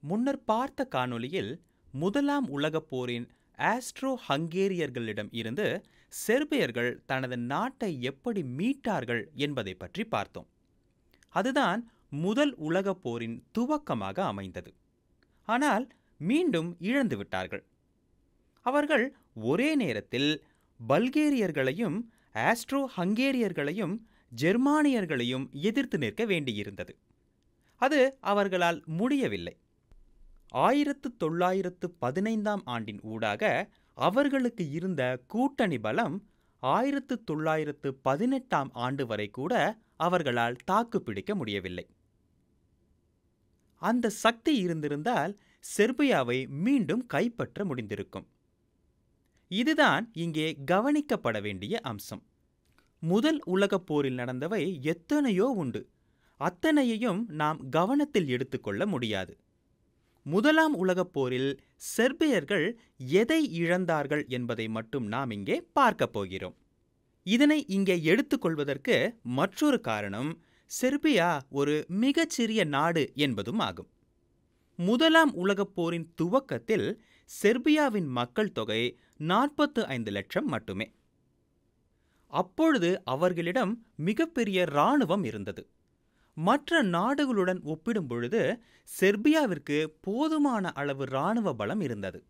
முன்னர் பார்த்த காணொளியில் முதலாம் உலகப் போரின் ஆஸ்ட்ரோ ஹங்கேரியர்களிடம் இருந்து செர்பியர்கள் தனது நாட்டை எப்படி மீட்டார்கள் என்பதை பற்றி பார்த்தோம். அதுதான் முதல் உலகப் போரின் துவக்கமாக அமைந்தது. ஆனால் மீண்டும் இழந்து விட்டார்கள். அவர்கள் ஒரே நேரத்தில் பல்கேரியர்களையும் ஆஸ்ட்ரோ ஹங்கேரியர்களையும் ஜெர்மானியர்களையும் எதிர்த்து நிற்க வேண்டியிருந்தது. அது அவர்களால் முடியவில்லை. ஆயிரத்து தொள்ளாயிரத்து பதினைந்தாம் ஆண்டின் ஊடாக அவர்களுக்கு இருந்த கூட்டணி பலம் ஆயிரத்து தொள்ளாயிரத்து பதினெட்டாம் ஆண்டு வரை கூட அவர்களால் தாக்குப்பிடிக்க முடியவில்லை. அந்த சக்தி இருந்திருந்தால் செர்பியாவை மீண்டும் கைப்பற்ற முடிந்திருக்கும். இதுதான் இங்கே கவனிக்கப்பட வேண்டிய அம்சம். முதல் உலகப் போரில் நடந்தவை எத்தனையோ உண்டு. அத்தனையையும் நாம் கவனத்தில் எடுத்துக்கொள்ள முடியாது. முதலாம் உலகப் போரில் செர்பியர்கள் எதை இழந்தார்கள் என்பதை மட்டும் நாம் இங்கே பார்க்கப் போகிறோம். இதனை இங்கே எடுத்துக்கொள்வதற்கு மற்றொரு காரணம் செர்பியா ஒரு மிகச்சிறிய நாடு என்பதும் ஆகும். முதலாம் உலகப் போரின் துவக்கத்தில் செர்பியாவின் மக்கள் தொகை நாற்பத்து ஐந்து லட்சம் மட்டுமே. அப்பொழுது அவர்களிடம் மிகப்பெரிய இராணுவம் இருந்தது. மற்ற நாடுகளுடன் ஒப்பிடும் பொழுது செர்பியாவிற்கு போதுமான அளவு இராணுவ பலம் இருந்தது.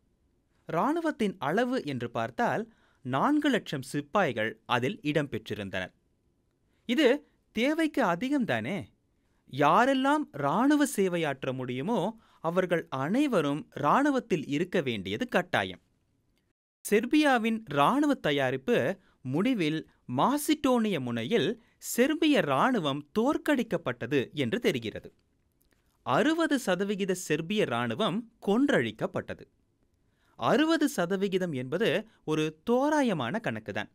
இராணுவத்தின் அளவு என்று பார்த்தால் நான்கு லட்சம் சிப்பாய்கள் அதில் இடம்பெற்றிருந்தனர் இது தேவைக்கு அதிகம்தானே யாரெல்லாம் இராணுவ சேவையாற்ற முடியுமோ அவர்கள் அனைவரும் இராணுவத்தில் இருக்க வேண்டியது கட்டாயம். செர்பியாவின் இராணுவ தயாரிப்பு முடிவில் மாசிட்டோனிய முனையில் செர்பிய இராணுவம் தோற்கடிக்கப்பட்டது என்று தெரிகிறது. அறுபது சதவிகித செர்பிய இராணுவம் கொன்றழிக்கப்பட்டது. அறுபது சதவிகிதம் என்பது ஒரு தோராயமான கணக்குதான்.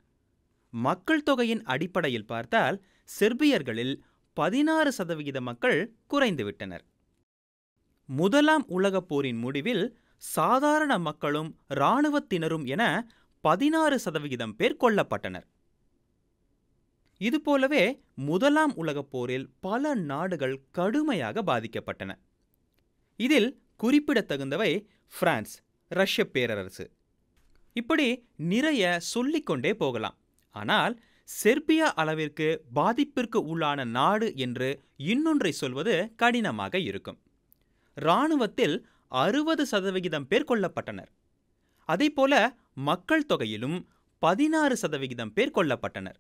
மக்கள் தொகையின் அடிப்படையில் பார்த்தால் செர்பியர்களில் பதினாறு சதவிகித மக்கள் குறைந்துவிட்டனர். முதலாம் உலகப் போரின் முடிவில் சாதாரண மக்களும் இராணுவத்தினரும் என பதினாறு சதவிகிதம் பேர் கொல்லப்பட்டனர். இதுபோலவே முதலாம் உலகப் போரில் பல நாடுகள் கடுமையாக பாதிக்கப்பட்டன. இதில் குறிப்பிடத்தகுந்தவை பிரான்ஸ் ரஷ்ய பேரரசு. இப்படி நிறைய சொல்லிக்கொண்டே போகலாம். ஆனால் செர்பியா அளவிற்கு பாதிப்பிற்கு உள்ளான நாடு என்று இன்னொன்றை சொல்வது கடினமாக இருக்கும். இராணுவத்தில் அறுபது சதவிகிதம் பேர் கொல்லப்பட்டனர். அதேபோல மக்கள் தொகையிலும் பதினாறு சதவிகிதம் பேர் கொல்லப்பட்டனர்.